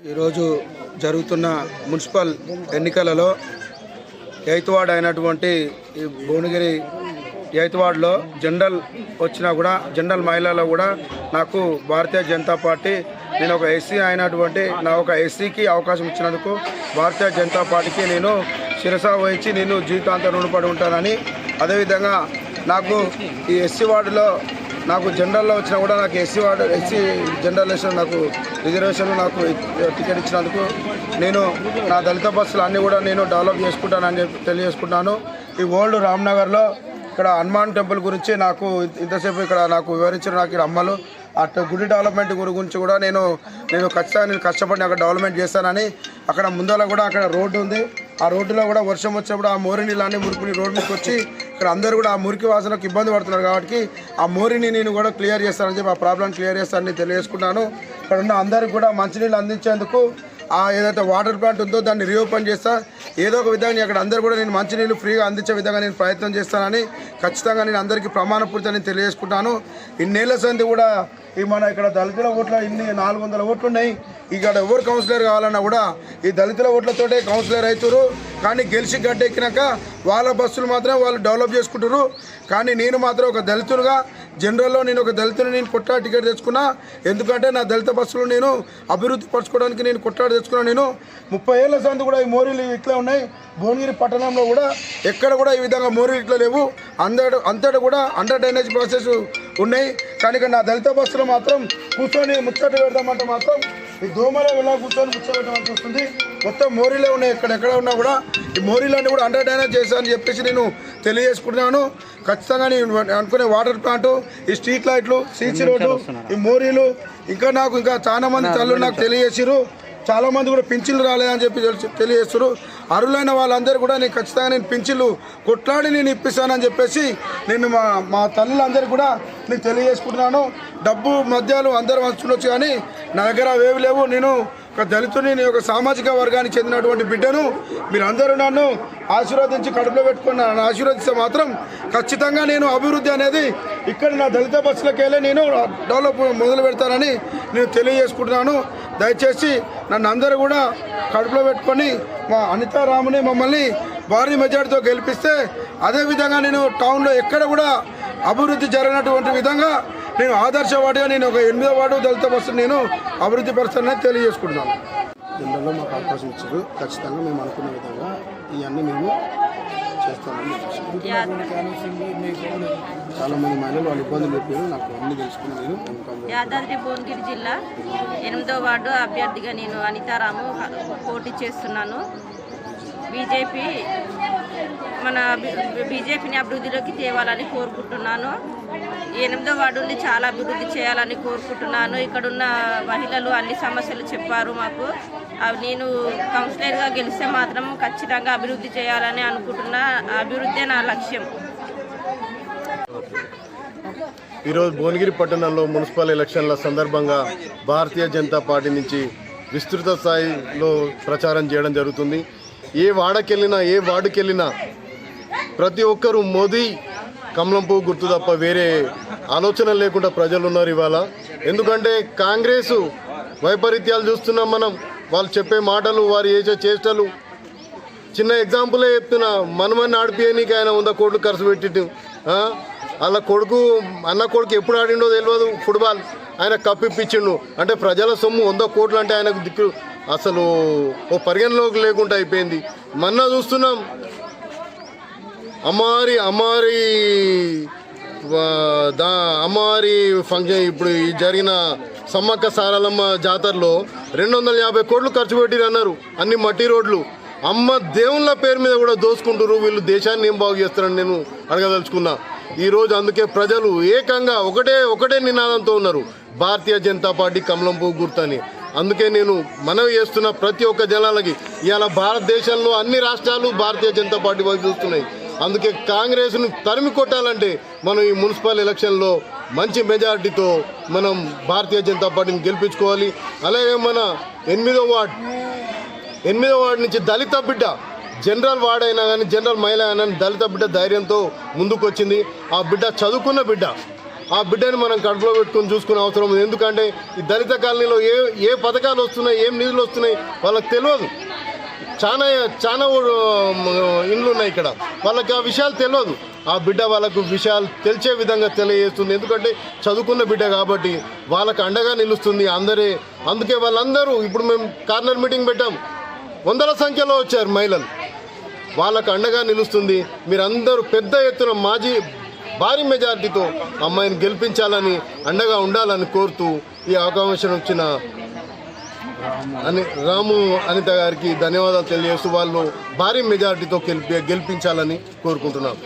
ఈరోజు జరుగుతున్న మున్సిపల్ ఎన్నికలలో ఎయిత్ వార్డ్ అయినటువంటి ఈ భువనగిరి ఎయిత్ వార్డులో జనరల్ వచ్చినా కూడా జనరల్ మహిళలో కూడా నాకు భారతీయ జనతా పార్టీ నేను ఒక ఎస్సీ అయినటువంటి నా ఒక ఎస్సీకి అవకాశం ఇచ్చినందుకు భారతీయ జనతా పార్టీకి నేను శిరస వహించి నేను జీవితాంతం రుణపడి ఉంటానని అదేవిధంగా నాకు ఈ ఎస్సీ వార్డులో నాకు జనరల్లో వచ్చినా కూడా నాకు ఎస్సీ వార్డు ఎస్సీ జనరలేషన్ నాకు రిజర్వేషన్ నాకు టికెట్ ఇచ్చినందుకు నేను నా దళిత బస్సులు అన్నీ కూడా నేను డెవలప్ చేసుకుంటానని చెప్పి తెలియజేసుకుంటున్నాను. ఈ ఓల్డ్ రామ్నగర్లో ఇక్కడ హనుమాన్ టెంపుల్ గురించి నాకు ఇంతసేపు ఇక్కడ నాకు వివరించిన నాకు ఇక్కడ అమ్మలు అటు గుడి డెవలప్మెంట్ గురించి కూడా నేను నేను ఖచ్చితంగా నేను కష్టపడి అక్కడ డెవలప్మెంట్ చేస్తానని అక్కడ ముందర కూడా అక్కడ రోడ్డు ఉంది. ఆ రోడ్డులో కూడా వర్షం వచ్చినప్పుడు ఆ మోరి నీళ్ళని మురికి రోడ్డు మీదకి వచ్చి ఇక్కడ అందరూ కూడా ఆ మురికి వాసనకు ఇబ్బంది పడుతున్నారు కాబట్టి ఆ మోరిని నేను కూడా క్లియర్ చేస్తానని చెప్పి ఆ ప్రాబ్లం క్లియర్ చేస్తానని తెలియజేసుకున్నాను ఇక్కడ ఉన్న అందరికి కూడా మంచినీళ్ళు అందించేందుకు ఆ ఏదైతే వాటర్ ప్లాంట్ ఉందో దాన్ని రీఓపెన్ చేస్తా. ఏదో ఒక విధంగా అక్కడ అందరూ కూడా నేను మంచినీళ్ళు ఫ్రీగా అందించే విధంగా నేను ప్రయత్నం చేస్తానని ఖచ్చితంగా నేను అందరికీ ప్రమాణపూర్తి నేను తెలియజేసుకుంటాను ఇన్నేళ్ళ సంది కూడా ఈ మన ఇక్కడ దళితుల ఓట్ల ఇన్ని నాలుగు వందల ఓట్లు ఉన్నాయి. ఇక్కడ ఎవరు కౌన్సిలర్ కావాలన్నా కూడా ఈ దళితుల ఓట్లతోటే కౌన్సిలర్ అవుతారు. కానీ గెలిచి గడ్డెక్కినాక వాళ్ళ బస్సులు మాత్రం వాళ్ళు డెవలప్ చేసుకుంటారు. కానీ నేను మాత్రం ఒక దళితులుగా జనరల్లో నేను ఒక దళితుని నేను కొట్టా టికెట్ తెచ్చుకున్నా. ఎందుకంటే నా దళిత బస్సులు నేను అభివృద్ధి పరచుకోవడానికి నేను కొట్టాడు తెచ్చుకున్నా నేను. ముప్పై ఏళ్ళ సందు కూడా ఈ మోరీలు ఇట్లా ఉన్నాయి. భువనగిరి పట్టణంలో కూడా ఎక్కడ కూడా ఈ విధంగా మోరీలు ఇట్లా లేవు. అందడు అంతటా కూడా అండర్ డ్రైనేజ్ ప్రాసెస్ ఉన్నాయి. కానీ నా దళిత బస్సులో మాత్రం కూర్చొని ముచ్చట పెడదామంటే మాత్రం ఈ దోమలే ఇలా కూర్చొని ముచ్చబెట్టడానికి వస్తుంది? మొత్తం మోరీలే ఉన్నాయి. ఇక్కడ ఎక్కడ ఉన్నా కూడా ఈ మోరీలన్నీ కూడా అండర్ డ్రైనేజ్ చేశానని చెప్పేసి నేను తెలియజేసుకుంటున్నాను. ఖచ్చితంగా నేను అనుకునే వాటర్ ప్లాంట్ ఈ స్ట్రీట్ లైట్లు సీసీ రోడ్డు ఈ మోరీలు ఇంకా నాకు ఇంకా చాలా మంది తల్లు నాకు తెలియజేసారు చాలా మంది కూడా పింఛన్లు రాలేదని చెప్పి తెలియజేస్తారు అర్హులైన వాళ్ళందరూ కూడా నేను ఖచ్చితంగా నేను పింఛన్లు కొట్లాడి నేను ఇప్పిస్తానని చెప్పేసి నేను మా మా తల్లులందరూ కూడా నేను తెలియజేసుకుంటున్నాను. డబ్బు మద్యాలు అందరూ వస్తుండొచ్చు కానీ నా దగ్గర అవేవి లేవు. నేను ఒక దళితుని నేను ఒక సామాజిక వర్గానికి చెందినటువంటి బిడ్డను. మీరందరూ నన్ను ఆశీర్వదించి కడుపులో పెట్టుకుని నన్ను ఆశీర్వదిస్తే మాత్రం ఖచ్చితంగా నేను అభివృద్ధి అనేది ఇక్కడ నా దళిత బస్సులకు వెళ్ళి నేను డెవలప్ మొదలు పెడతానని నేను తెలియజేసుకుంటున్నాను. దయచేసి నన్ను అందరూ కూడా కడుపులో పెట్టుకొని మా అనితారాముని మమ్మల్ని భారీ మెజార్టీతో గెలిపిస్తే అదేవిధంగా నేను టౌన్లో ఎక్కడ కూడా అభివృద్ధి జరిగినటువంటి విధంగా నేను ఆదర్శవాడిగా నేను ఒక ఎనిమిదో వార్డు దళిత బస్సు నేను అభివృద్ధి పరుస్తానని తెలియజేసుకుంటున్నాను. జనరల్లో మాకు అవకాశం ఇచ్చారు. ఖచ్చితంగా మేము అనుకున్న విధంగా ఇవన్నీ మేము చేస్తామని చాలా మంది మహిళలు వాళ్ళు ఇబ్బందులు చెప్పారు నాకు అన్ని తెలుసుకుని నేను. యాదాద్రి భువనగిరి జిల్లా ఎనిమిదో వార్డు అభ్యర్థిగా నేను అనితారాము పోటీ చేస్తున్నాను. బీజేపీ మన బీజేపీని అభివృద్ధిలోకి తేవాలని కోరుకుంటున్నాను. ఎనిమిదో వార్డుని చాలా అభివృద్ధి చేయాలని కోరుకుంటున్నాను. ఇక్కడున్న మహిళలు అన్ని సమస్యలు చెప్పారు మాకు. అవి నేను కౌన్సిలర్గా గెలిస్తే మాత్రం ఖచ్చితంగా అభివృద్ధి చేయాలని అనుకుంటున్నా. అభివృద్ధే నా లక్ష్యం. ఈరోజు భువనగిరి పట్టణంలో మున్సిపల్ ఎలక్షన్ల సందర్భంగా భారతీయ జనతా పార్టీ నుంచి విస్తృత స్థాయిలో ప్రచారం చేయడం జరుగుతుంది. ఏ వాడకెళ్ళినా ఏ వార్డుకెళ్ళినా ప్రతి ఒక్కరూ మోదీ కమలం పువ్వు గుర్తు తప్ప వేరే ఆలోచన లేకుండా ప్రజలు ఉన్నారు ఇవాళ. ఎందుకంటే కాంగ్రెస్ వైపరీత్యాలు చూస్తున్నాం మనం. వాళ్ళు చెప్పే మాటలు వారు చేసే చేష్టలు. చిన్న ఎగ్జాంపులే చెప్తున్నా. మనమని ఆడిపియనీకి ఆయన వంద కోట్లు ఖర్చు పెట్టి అలా కొడుకు అన్న కొడుకు ఎప్పుడు ఆడిండో తెలియదు ఫుట్బాల్. ఆయన కప్పిప్పించిండు అంటే ప్రజల సొమ్ము వంద కోట్లు అంటే ఆయనకు దిక్కు. అసలు ఓ పరిగణలోకి లేకుండా అయిపోయింది. మొన్న చూస్తున్నాం. అమ్మారి అమ్మారి దా అమ్మవారి ఫంక్షన్ ఇప్పుడు ఈ జరిగిన సమ్మక్క సారలమ్మ జాతరలో రెండు వందల యాభై కోట్లు ఖర్చు పెట్టిరు అన్నారు. అన్ని మట్టి రోడ్లు. అమ్మ దేవుళ్ళ పేరు మీద కూడా దోసుకుంటారు వీళ్ళు దేశాన్ని ఏం బాగు చేస్తారని నేను అడగదలుచుకున్నా. ఈరోజు అందుకే ప్రజలు ఏకంగా ఒకటే ఒకటే నినాదంతో ఉన్నారు. భారతీయ జనతా పార్టీ కమలం పువ్వు గుర్తని. అందుకే నేను మనవి చేస్తున్న ప్రతి ఒక్క జనాలకి ఇవాళ భారతదేశంలో అన్ని రాష్ట్రాలు భారతీయ జనతా పార్టీ వైపు చూస్తున్నాయి. అందుకే కాంగ్రెస్ను తరిమి కొట్టాలంటే మనం ఈ మున్సిపల్ ఎలక్షన్లో మంచి మెజారిటీతో మనం భారతీయ జనతా పార్టీని గెలిపించుకోవాలి. అలాగే మన ఎనిమిదో వార్డ్ ఎనిమిదో వార్డు నుంచి దళిత బిడ్డ జనరల్ వార్డ్ అయినా కానీ జనరల్ మహిళ అయినా కానీ దళిత బిడ్డ ధైర్యంతో ముందుకు వచ్చింది ఆ బిడ్డ చదువుకున్న బిడ్డ. ఆ బిడ్డని మనం కడుపులో పెట్టుకొని చూసుకునే అవసరం ఉంది. ఎందుకంటే ఈ దళిత కాలనీలో ఏ ఏ పథకాలు వస్తున్నాయి ఏం నిధులు వస్తున్నాయి వాళ్ళకి తెలియదు. చాలా చాలా ఇండ్లు ఉన్నాయి ఇక్కడ. వాళ్ళకి ఆ విషయాలు తెలియదు. ఆ బిడ్డ వాళ్ళకు విషయాలు తెలిసే విధంగా తెలియజేస్తుంది. ఎందుకంటే చదువుకున్న బిడ్డ కాబట్టి వాళ్ళకు అండగా నిలుస్తుంది అందరే. అందుకే వాళ్ళందరూ ఇప్పుడు మేము కార్నర్ మీటింగ్ పెట్టాం. వందల సంఖ్యలో వచ్చారు మహిళలు. వాళ్ళకు అండగా నిలుస్తుంది. మీరందరూ పెద్ద ఎత్తున మాజీ భారీ మెజారిటీతో అమ్మాయిని గెలిపించాలని అండగా ఉండాలని కోరుతూ ఈ అవకాశం వచ్చిన అని రాము అనిత గారికి ధన్యవాదాలు తెలియజేస్తూ వాళ్ళు భారీ మెజారిటీతో గెలిపి గెలిపించాలని కోరుకుంటున్నాం.